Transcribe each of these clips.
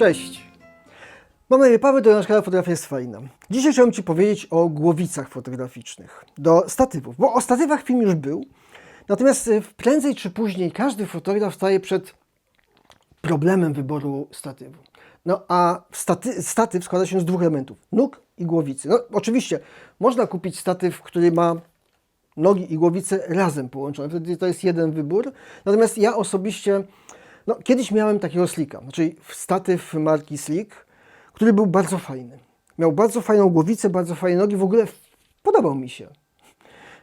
Cześć! Mam na imię Paweł, kanał Fotografia jest fajna. Dzisiaj chciałem Ci powiedzieć o głowicach fotograficznych do statywów, bo o statywach film już był. Natomiast y, prędzej czy później każdy fotograf staje przed problemem wyboru statywu. No a staty, statyw składa się z dwóch elementów, nóg i głowicy. No oczywiście można kupić statyw, który ma nogi i głowice razem połączone. Wtedy to jest jeden wybór. Natomiast ja osobiście, no kiedyś miałem takiego Slicka, znaczy statyw marki Slick, który był bardzo fajny. Miał bardzo fajną głowicę, bardzo fajne nogi, w ogóle podobał mi się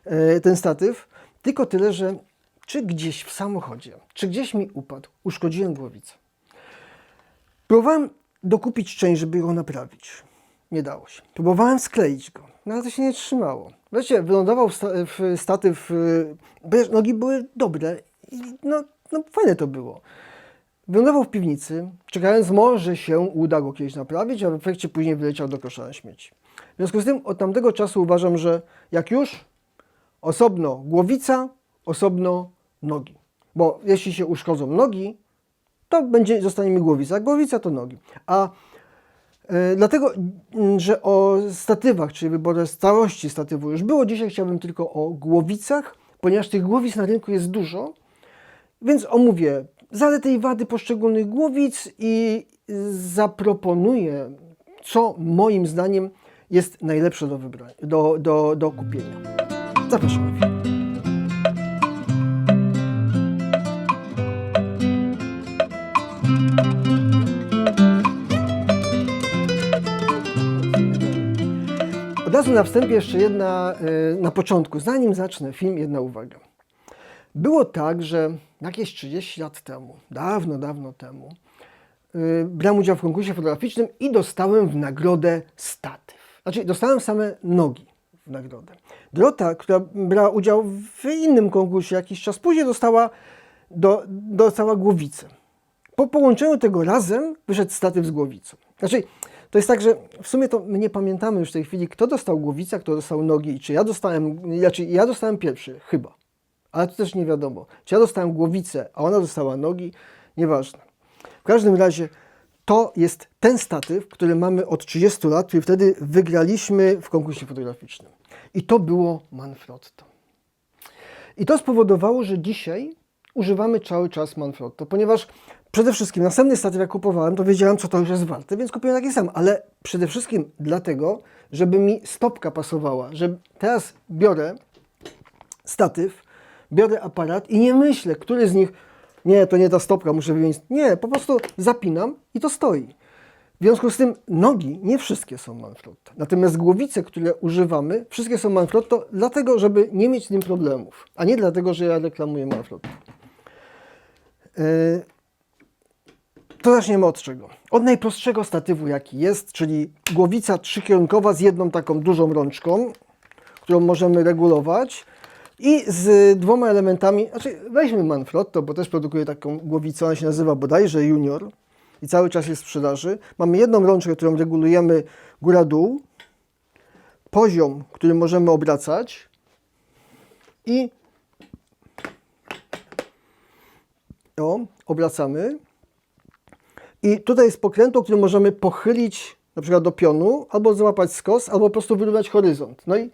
e, ten statyw. Tylko tyle, że czy gdzieś w samochodzie, czy gdzieś mi upadł, uszkodziłem głowicę. Próbowałem dokupić część, żeby go naprawić. Nie dało się. Próbowałem skleić go, no ale to się nie trzymało. Wreszcie wylądował w sta- w statyw, wiesz, nogi były dobre no, no fajne to było. Wylądował w piwnicy, czekając może się uda go kiedyś naprawić, a w efekcie później wyleciał do kosza na śmieci. W związku z tym od tamtego czasu uważam, że jak już, osobno głowica, osobno nogi. Bo jeśli się uszkodzą nogi, to będzie, zostanie mi głowica. Głowica to nogi. A e, dlatego, że o statywach, czyli wyborze całości statywu już było, dzisiaj chciałbym tylko o głowicach, ponieważ tych głowic na rynku jest dużo, więc omówię zalety i wady poszczególnych głowic i zaproponuję, co moim zdaniem jest najlepsze do wybrania, do, do, do kupienia. Zapraszam. Od razu na wstępie jeszcze jedna, y, na początku, zanim zacznę film, jedna uwaga. Było tak, że jakieś 30 lat temu, dawno, dawno temu, y, brałem udział w konkursie fotograficznym i dostałem w nagrodę statyw. Znaczy, dostałem same nogi w nagrodę. Dorota, która brała udział w innym konkursie jakiś czas później, dostała, do, dostała głowicę. Po połączeniu tego razem wyszedł statyw z głowicą. Znaczy, to jest tak, że w sumie to my nie pamiętamy już w tej chwili, kto dostał głowicę, kto dostał nogi. Czy ja dostałem, znaczy ja dostałem pierwszy, chyba. Ale to też nie wiadomo. Czy ja dostałem głowicę, a ona dostała nogi, nieważne. W każdym razie to jest ten statyw, który mamy od 30 lat, który wtedy wygraliśmy w konkursie fotograficznym. I to było Manfrotto. I to spowodowało, że dzisiaj używamy cały czas Manfrotto, ponieważ przede wszystkim następny statyw jak kupowałem, to wiedziałem, co to już jest warte, więc kupiłem taki sam, ale przede wszystkim dlatego, żeby mi stopka pasowała, że teraz biorę statyw, biorę aparat i nie myślę, który z nich, nie, to nie ta stopka, muszę wymienić. Nie, po prostu zapinam i to stoi. W związku z tym nogi, nie wszystkie są Manfrotto. Natomiast głowice, które używamy, wszystkie są Manfrotto, dlatego, żeby nie mieć z tym problemów, a nie dlatego, że ja reklamuję Manfrotto. Yy, to zaczniemy od czego? Od najprostszego statywu, jaki jest, czyli głowica trzykierunkowa z jedną taką dużą rączką, którą możemy regulować i z dwoma elementami, znaczy weźmy Manfrotto, bo też produkuje taką głowicę, ona się nazywa bodajże Junior i cały czas jest w sprzedaży. Mamy jedną rączkę, którą regulujemy góra-dół, poziom, który możemy obracać i o, obracamy. I tutaj jest pokrętło, które możemy pochylić na przykład do pionu, albo złapać skos, albo po prostu wyrównać horyzont. No i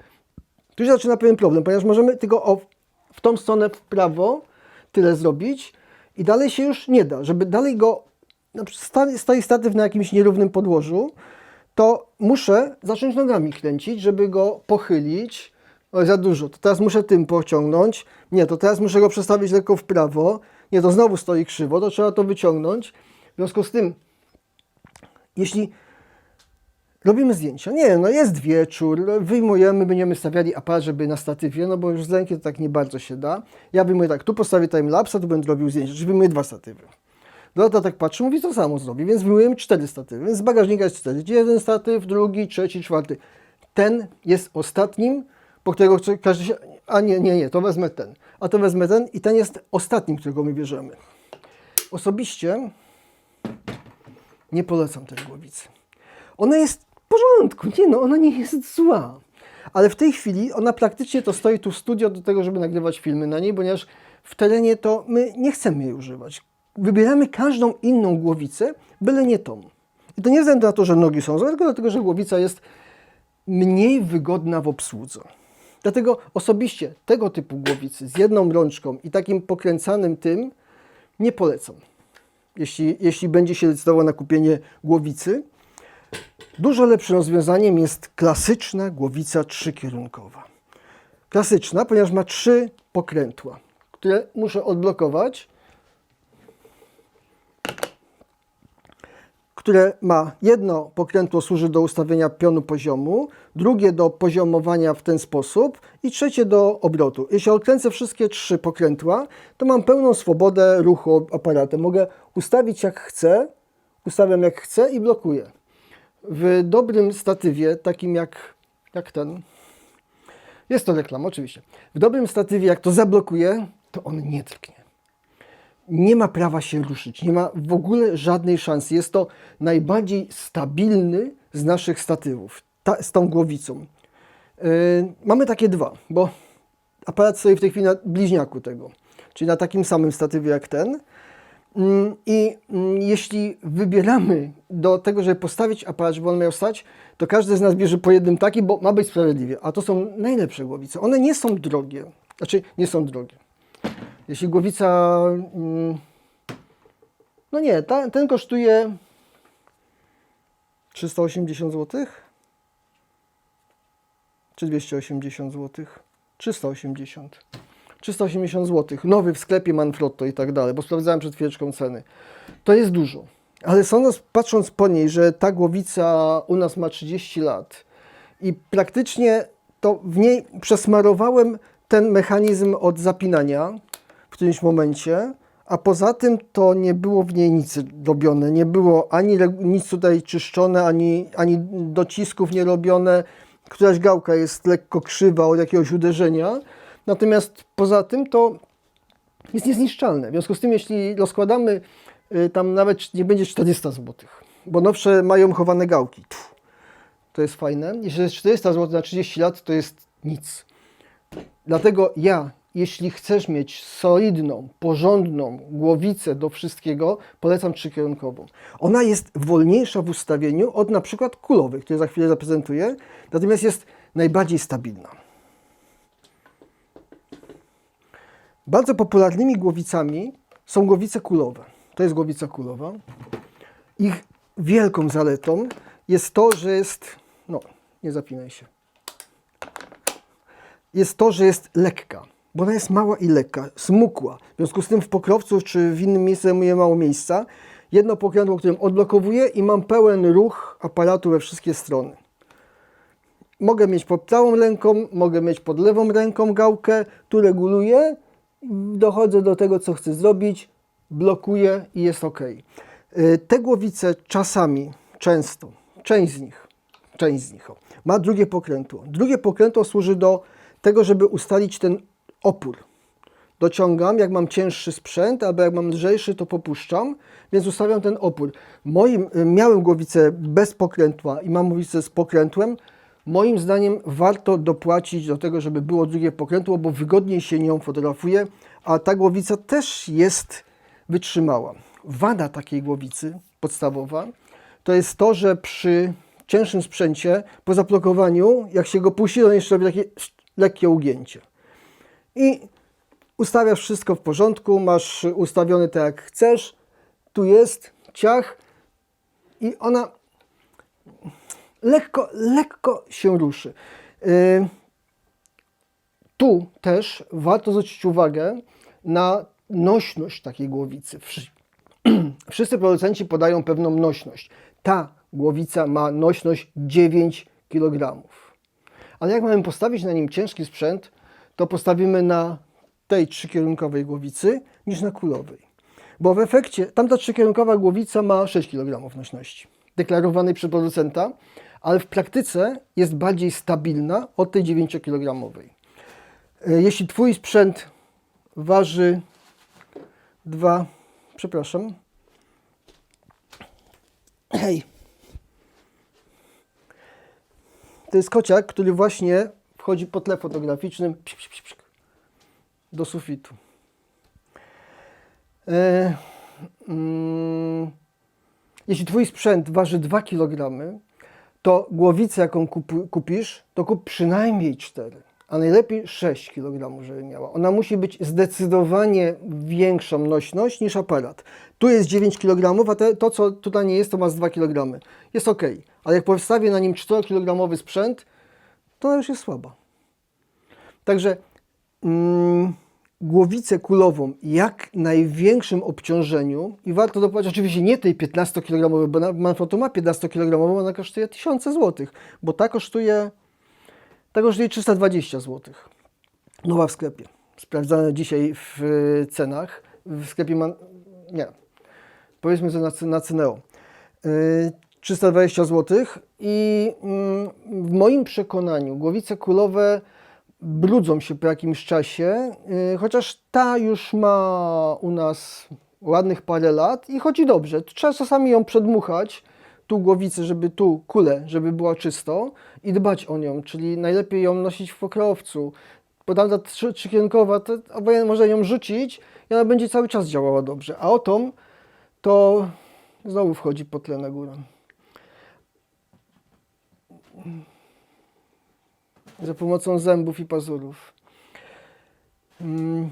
tu się zaczyna pewien problem, ponieważ możemy tylko o, w tą stronę w prawo tyle zrobić i dalej się już nie da. Żeby dalej go, na przykład stoi- statyw na jakimś nierównym podłożu, to muszę zacząć nogami kręcić, żeby go pochylić. O, za dużo. To teraz muszę tym pociągnąć. Nie, to teraz muszę go przestawić lekko w prawo. Nie, to znowu stoi krzywo, to trzeba to wyciągnąć. W związku z tym, jeśli robimy zdjęcia, nie no jest wieczór, wyjmujemy, będziemy stawiali aparat, żeby na statywie, no bo już z ręki to tak nie bardzo się da. Ja wyjmuję tak, tu postawię timelapse, tu będę robił zdjęcia, czyli wyjmuję dwa statywy. Dorota tak patrzy, mówi, to samo zrobi, więc wyjmujemy cztery statywy. Więc z bagażnika jest cztery. Jeden statyw, drugi, trzeci, czwarty. Ten jest ostatnim, po którego każdy się... A nie, nie, nie, to wezmę ten. A to wezmę ten i ten jest ostatnim, którego my bierzemy. Osobiście nie polecam tej głowicy. Ona jest w porządku, nie no, ona nie jest zła. Ale w tej chwili ona praktycznie to stoi tu w studio do tego, żeby nagrywać filmy na niej, ponieważ w terenie to my nie chcemy jej używać. Wybieramy każdą inną głowicę, byle nie tą. I to nie ze względu na to, że nogi są złe, tylko dlatego, że głowica jest mniej wygodna w obsłudze. Dlatego osobiście tego typu głowicy z jedną rączką i takim pokręcanym tym nie polecam. Jeśli, jeśli będzie się decydował na kupienie głowicy, dużo lepszym rozwiązaniem jest klasyczna głowica trzykierunkowa. Klasyczna, ponieważ ma trzy pokrętła, które muszę odblokować które ma jedno pokrętło służy do ustawienia pionu poziomu, drugie do poziomowania w ten sposób i trzecie do obrotu. Jeśli odkręcę wszystkie trzy pokrętła, to mam pełną swobodę ruchu aparatem. Mogę ustawić jak chcę, ustawiam jak chcę i blokuję. W dobrym statywie, takim jak, jak ten, jest to reklama oczywiście, w dobrym statywie jak to zablokuję, to on nie drgnie nie ma prawa się ruszyć, nie ma w ogóle żadnej szansy. Jest to najbardziej stabilny z naszych statywów, ta, z tą głowicą. Yy, mamy takie dwa, bo aparat stoi w tej chwili na bliźniaku tego, czyli na takim samym statywie jak ten. Yy, I yy, jeśli wybieramy do tego, żeby postawić aparat, żeby on miał stać, to każdy z nas bierze po jednym taki, bo ma być sprawiedliwie. A to są najlepsze głowice. One nie są drogie. Znaczy, nie są drogie. Jeśli głowica. mm, No nie, ta, ten kosztuje 380 zł? Czy 280 zł? 380. 380 zł. Nowy w sklepie Manfrotto i tak dalej, bo sprawdzałem przed chwileczką ceny. To jest dużo. Ale sądząc, patrząc po niej, że ta głowica u nas ma 30 lat i praktycznie to w niej przesmarowałem ten mechanizm od zapinania w którymś momencie, a poza tym to nie było w niej nic robione. Nie było ani nic tutaj czyszczone, ani, ani docisków nie robione. Któraś gałka jest lekko krzywa od jakiegoś uderzenia. Natomiast poza tym to jest niezniszczalne. W związku z tym, jeśli rozkładamy, y, tam nawet nie będzie 400 zł, bo nowsze mają chowane gałki. To jest fajne. Jeśli jest 400 zł na 30 lat, to jest nic. Dlatego ja, jeśli chcesz mieć solidną, porządną głowicę do wszystkiego, polecam trzykierunkową. Ona jest wolniejsza w ustawieniu od na przykład kulowych, które za chwilę zaprezentuję, natomiast jest najbardziej stabilna. Bardzo popularnymi głowicami są głowice kulowe. To jest głowica kulowa. Ich wielką zaletą jest to, że jest. No, nie zapinaj się. Jest to, że jest lekka, bo ona jest mała i lekka, smukła. W związku z tym w pokrowcu czy w innym miejscu zajmuje mało miejsca. Jedno pokrętło, którym odblokowuję i mam pełen ruch aparatu we wszystkie strony. Mogę mieć pod całą ręką, mogę mieć pod lewą ręką gałkę, tu reguluję, dochodzę do tego, co chcę zrobić, blokuję i jest ok. Y, Te głowice czasami, często, część z nich, część z nich ma drugie pokrętło. Drugie pokrętło służy do tego, żeby ustalić ten opór. Dociągam, jak mam cięższy sprzęt, albo jak mam lżejszy, to popuszczam, więc ustawiam ten opór. Moim, miałem głowicę bez pokrętła i mam głowicę z pokrętłem. Moim zdaniem warto dopłacić do tego, żeby było drugie pokrętło, bo wygodniej się nią fotografuje, a ta głowica też jest wytrzymała. Wada takiej głowicy podstawowa to jest to, że przy cięższym sprzęcie, po zablokowaniu, jak się go puści, to jeszcze robi takie lekkie ugięcie. I ustawiasz wszystko w porządku, masz ustawione tak jak chcesz, tu jest ciach i ona lekko, lekko się ruszy. Yy, tu też warto zwrócić uwagę na nośność takiej głowicy. Wszy- Wszyscy producenci podają pewną nośność. Ta głowica ma nośność 9 kg. Ale jak mamy postawić na nim ciężki sprzęt, to postawimy na tej trzykierunkowej głowicy niż na kulowej. Bo w efekcie tamta trzykierunkowa głowica ma 6 kg nośności, deklarowanej przez producenta, ale w praktyce jest bardziej stabilna od tej 9 kg. Jeśli Twój sprzęt waży 2, przepraszam, hej, to jest kociak, który właśnie wchodzi po tle fotograficznym do sufitu. E, mm, jeśli twój sprzęt waży 2 kg, to głowicę, jaką kup, kupisz, to kup przynajmniej 4, a najlepiej 6 kg, żeby miała. Ona musi być zdecydowanie większą nośność niż aparat. Tu jest 9 kg, a te, to, co tutaj nie jest, to ma z 2 kg. Jest ok, ale jak postawię na nim 4 kg sprzęt, to ona już jest słaba. Także mm, głowicę kulową jak największym obciążeniu i warto dopłacać oczywiście nie tej 15 kg, bo Manfrotto ma 15 kg, ona kosztuje 1000 zł, bo ta kosztuje, ta kosztuje 320 zł. Nowa w sklepie. Sprawdzane dzisiaj w y, cenach. W sklepie man... nie. Powiedzmy to na, na Cyneo. Y, 320 zł i mm, w moim przekonaniu głowice kulowe brudzą się po jakimś czasie, y, chociaż ta już ma u nas ładnych parę lat i chodzi dobrze. Trzeba czasami ją przedmuchać, tu głowicę, żeby tu kulę, żeby była czysto i dbać o nią, czyli najlepiej ją nosić w pokrowcu. Bo tamta trzy- trzykierunkowa, to można ją rzucić i ona będzie cały czas działała dobrze. A o tą to znowu wchodzi po tle na górę. Za pomocą zębów i pazurów. Mm,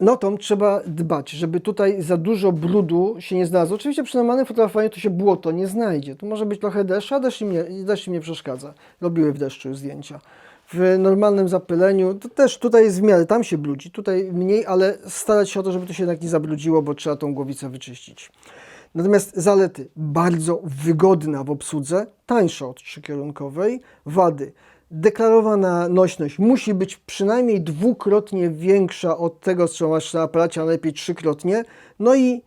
No tą trzeba dbać, żeby tutaj za dużo brudu się nie znalazło. Oczywiście przy normalnym fotografowaniu to się błoto nie znajdzie. Tu może być trochę deszczu, a deszcz im nie, deszcz nie przeszkadza. Robiły w deszczu zdjęcia. W normalnym zapyleniu to też tutaj jest w miarę, tam się brudzi, tutaj mniej, ale starać się o to, żeby to się jednak nie zabrudziło, bo trzeba tą głowicę wyczyścić. Natomiast zalety bardzo wygodna w obsłudze, tańsza od trzykierunkowej. Wady. Deklarowana nośność musi być przynajmniej dwukrotnie większa od tego, co masz na aparacie, a najlepiej trzykrotnie. No i,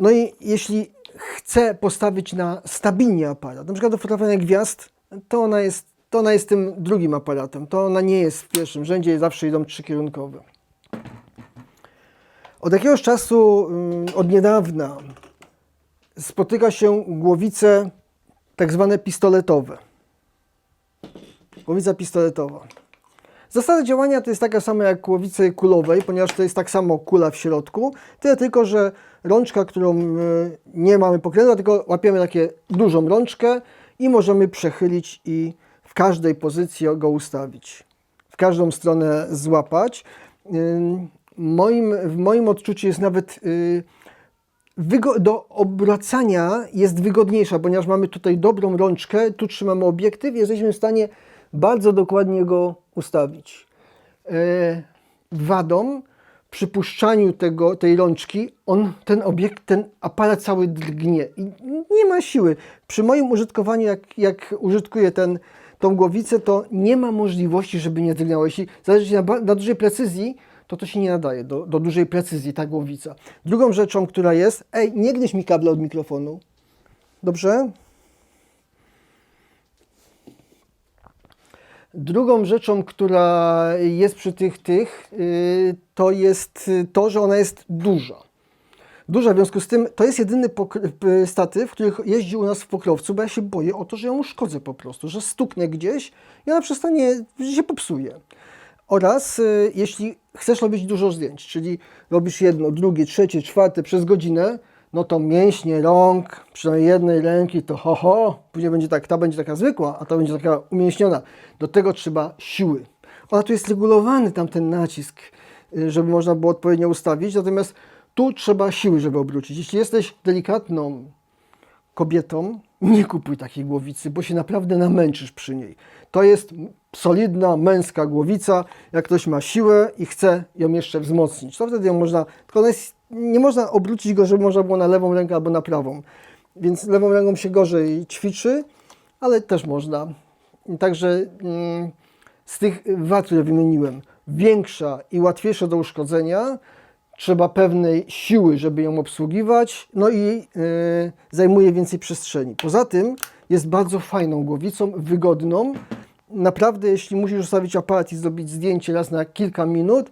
no i jeśli chcę postawić na stabilnie aparat, na przykład do fotografowania gwiazd, to ona jest, to ona jest tym drugim aparatem. To ona nie jest w pierwszym rzędzie, zawsze idą trzykierunkowe. Od jakiegoś czasu, ym, od niedawna, spotyka się głowice tak zwane pistoletowe. Głowica pistoletowa. Zasada działania to jest taka sama jak głowicy kulowej, ponieważ to jest tak samo kula w środku, tyle tylko, że rączka, którą y, nie mamy pokrętła, tylko łapiemy takie dużą rączkę i możemy przechylić i w każdej pozycji go ustawić. W każdą stronę złapać. Ym, Moim, w moim odczuciu jest nawet wygo- do obracania jest wygodniejsza, ponieważ mamy tutaj dobrą rączkę, tu trzymamy obiektyw jesteśmy w stanie bardzo dokładnie go ustawić. E, wadą przy puszczaniu tego, tej rączki, on, ten obiekt, ten aparat cały drgnie i nie ma siły. Przy moim użytkowaniu, jak, jak użytkuję ten, tą głowicę, to nie ma możliwości, żeby nie drgnęło. Jeśli zależy na, na dużej precyzji, to to się nie nadaje do, do dużej precyzji, ta głowica. Drugą rzeczą, która jest, ej, nie gnieś mi kabla od mikrofonu. Dobrze? Drugą rzeczą, która jest przy tych, tych, yy, to jest y, to, że ona jest duża. Duża, w związku z tym to jest jedyny statyw, który jeździ u nas w pokrowcu, bo ja się boję o to, że ją uszkodzę po prostu, że stuknę gdzieś i ona przestanie, się popsuje. Oraz y, jeśli chcesz robić dużo zdjęć, czyli robisz jedno, drugie, trzecie, czwarte przez godzinę, no to mięśnie rąk, przynajmniej jednej ręki, to ho, ho, później będzie tak, ta będzie taka zwykła, a ta będzie taka umięśniona. Do tego trzeba siły. Ona tu jest regulowany tam ten nacisk, y, żeby można było odpowiednio ustawić, natomiast tu trzeba siły, żeby obrócić. Jeśli jesteś delikatną kobietą, nie kupuj takiej głowicy, bo się naprawdę namęczysz przy niej. To jest solidna, męska głowica. Jak ktoś ma siłę i chce ją jeszcze wzmocnić, to wtedy ją można, tylko jest, nie można obrócić go, żeby można było na lewą rękę albo na prawą. Więc lewą ręką się gorzej ćwiczy, ale też można. Także mm, z tych wad, które wymieniłem, większa i łatwiejsza do uszkodzenia, trzeba pewnej siły, żeby ją obsługiwać, no i yy, zajmuje więcej przestrzeni. Poza tym jest bardzo fajną głowicą, wygodną. Naprawdę, jeśli musisz ustawić aparat i zrobić zdjęcie raz na kilka minut,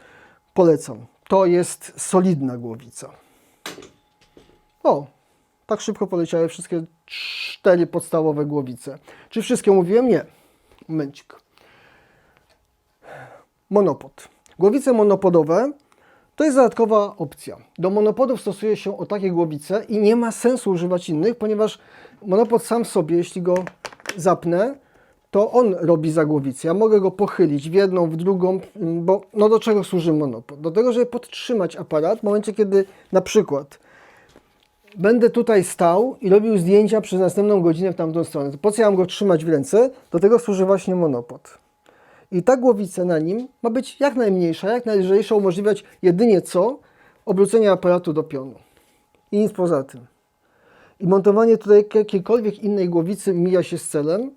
polecam. To jest solidna głowica. O, tak szybko poleciały wszystkie cztery podstawowe głowice. Czy wszystkie mówiłem? Nie. Momencik. Monopod. Głowice monopodowe To jest dodatkowa opcja. Do monopodów stosuje się o takie głowice i nie ma sensu używać innych, ponieważ monopod sam sobie, jeśli go zapnę, to on robi za głowicę. Ja mogę go pochylić w jedną, w drugą, mm, bo no do czego służy monopod? Do tego, żeby podtrzymać aparat w momencie, kiedy na przykład będę tutaj stał i robił zdjęcia przez następną godzinę w tamtą stronę. Po co ja mam go trzymać w ręce? Do tego służy właśnie monopod. I ta głowica na nim ma być jak najmniejsza, jak najlżejsza, umożliwiać jedynie co? Obrócenie aparatu do pionu. I nic poza tym. I montowanie tutaj jakiejkolwiek innej głowicy mija się z celem,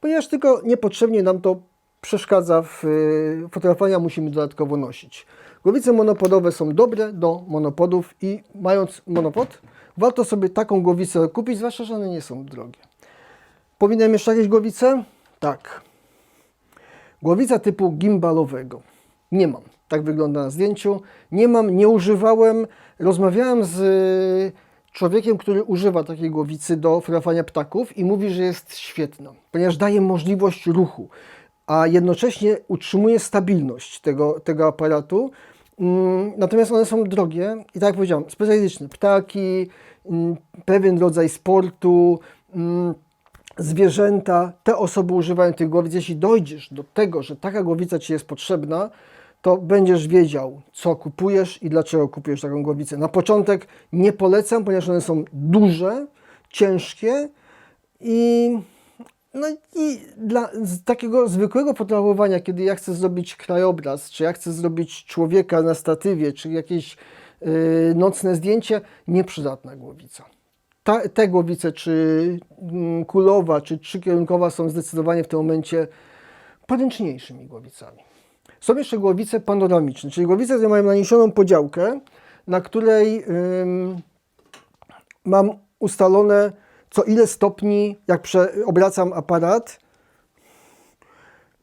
ponieważ tylko niepotrzebnie nam to przeszkadza w y, fotografowaniu, musimy dodatkowo nosić. Głowice monopodowe są dobre do monopodów i mając monopod, warto sobie taką głowicę kupić, zwłaszcza, że one nie są drogie. Powinienem jeszcze jakieś głowice? Tak. Głowica typu gimbalowego. Nie mam. Tak wygląda na zdjęciu. Nie mam, nie używałem. Rozmawiałem z y, człowiekiem, który używa takiej głowicy do fotografowania ptaków i mówi, że jest świetna, ponieważ daje możliwość ruchu, a jednocześnie utrzymuje stabilność tego, tego aparatu. Mm, Natomiast one są drogie i tak jak powiedziałem, specjalistyczne. Ptaki, mm, pewien rodzaj sportu, mm, zwierzęta, te osoby używają tych głowic. Jeśli dojdziesz do tego, że taka głowica Ci jest potrzebna, to będziesz wiedział, co kupujesz i dlaczego kupujesz taką głowicę. Na początek nie polecam, ponieważ one są duże, ciężkie i, no i dla takiego zwykłego fotografowania, kiedy ja chcę zrobić krajobraz, czy ja chcę zrobić człowieka na statywie, czy jakieś yy, nocne zdjęcie, nieprzydatna głowica ta, te głowice, czy mm, kulowa, czy trzykierunkowa są zdecydowanie w tym momencie poręczniejszymi głowicami. Są jeszcze głowice panoramiczne, czyli głowice, które mają naniesioną podziałkę, na której ym, mam ustalone co ile stopni, jak obracam aparat.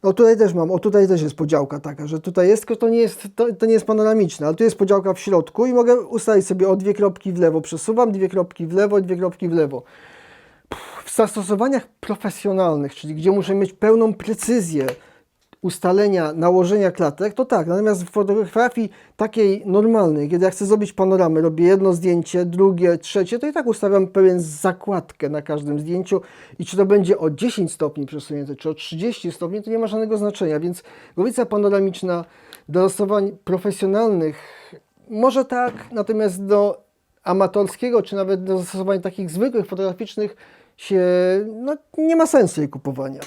No tutaj też mam, o tutaj też jest podziałka taka, że tutaj jest, tylko to nie jest, to, to nie jest panoramiczne, ale tu jest podziałka w środku i mogę ustalić sobie o dwie kropki w lewo, przesuwam dwie kropki w lewo, dwie kropki w lewo. W zastosowaniach profesjonalnych, czyli gdzie muszę mieć pełną precyzję ustalenia, nałożenia klatek, to tak. Natomiast w fotografii takiej normalnej, kiedy ja chcę zrobić panoramę, robię jedno zdjęcie, drugie, trzecie, to i tak ustawiam pewien zakładkę na każdym zdjęciu i czy to będzie o 10 stopni przesunięte, czy o 30 stopni, to nie ma żadnego znaczenia, więc głowica panoramiczna do zastosowań profesjonalnych może tak, natomiast do amatorskiego, czy nawet do zastosowań takich zwykłych, fotograficznych się, no, nie ma sensu jej kupowania.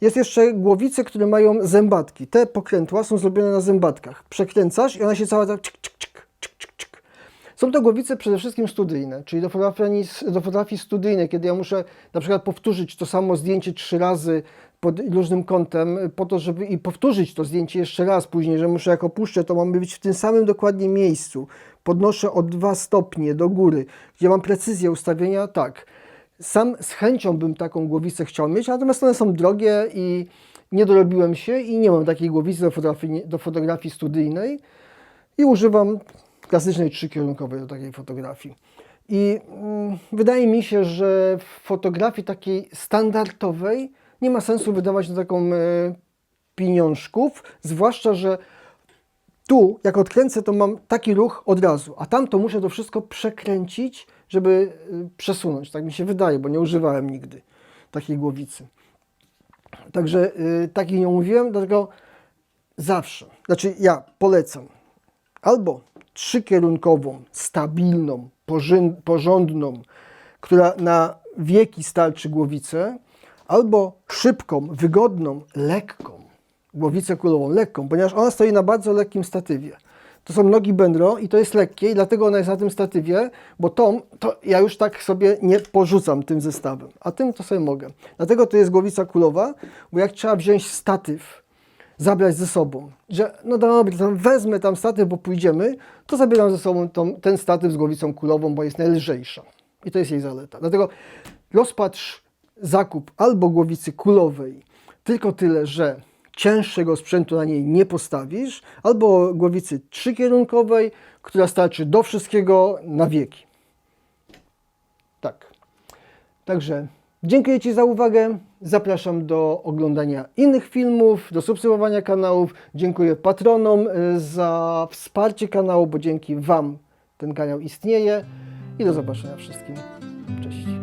Jest jeszcze głowice, które mają zębatki. Te pokrętła są zrobione na zębatkach. Przekręcasz i ona się cała tak czyk, czyk, czyk, czyk, czyk. Są to głowice przede wszystkim studyjne, czyli do fotografii, do fotografii studyjnej, kiedy ja muszę na przykład powtórzyć to samo zdjęcie trzy razy pod różnym kątem, po to, żeby i powtórzyć to zdjęcie jeszcze raz później, że muszę jak opuszczę, to mam być w tym samym dokładnie miejscu. Podnoszę o dwa stopnie do góry, gdzie mam precyzję ustawienia, tak. Sam z chęcią bym taką głowicę chciał mieć, natomiast one są drogie i nie dorobiłem się i nie mam takiej głowicy do fotografii, do fotografii studyjnej i używam klasycznej trzykierunkowej do takiej fotografii. I mm, wydaje mi się, że w fotografii takiej standardowej nie ma sensu wydawać na taką e, pieniążków, zwłaszcza, że tu, jak odkręcę, to mam taki ruch od razu, a tam to muszę to wszystko przekręcić, żeby y, przesunąć. Tak mi się wydaje, bo nie używałem nigdy takiej głowicy. Także y, takiej nie mówiłem, dlatego zawsze, znaczy ja polecam albo trzykierunkową, stabilną, porządną, która na wieki starczy głowicę, albo szybką, wygodną, lekką głowicę kulową, lekką, ponieważ ona stoi na bardzo lekkim statywie. To są nogi Benro i to jest lekkie i dlatego ona jest na tym statywie, bo tą to ja już tak sobie nie porzucam tym zestawem, a tym to sobie mogę. Dlatego to jest głowica kulowa, bo jak trzeba wziąć statyw, zabrać ze sobą, że no dobra, tam wezmę tam statyw, bo pójdziemy, to zabieram ze sobą tą, ten statyw z głowicą kulową, bo jest najlżejsza. I to jest jej zaleta. Dlatego rozpatrz zakup albo głowicy kulowej, tylko tyle, że cięższego sprzętu na niej nie postawisz, albo głowicy trzykierunkowej, która starczy do wszystkiego na wieki. Tak. Także Dziękuję Ci za uwagę. Zapraszam do oglądania innych filmów, do subskrybowania kanałów. Dziękuję patronom y, za wsparcie kanału, bo dzięki Wam ten kanał istnieje. I do zobaczenia wszystkim. Cześć.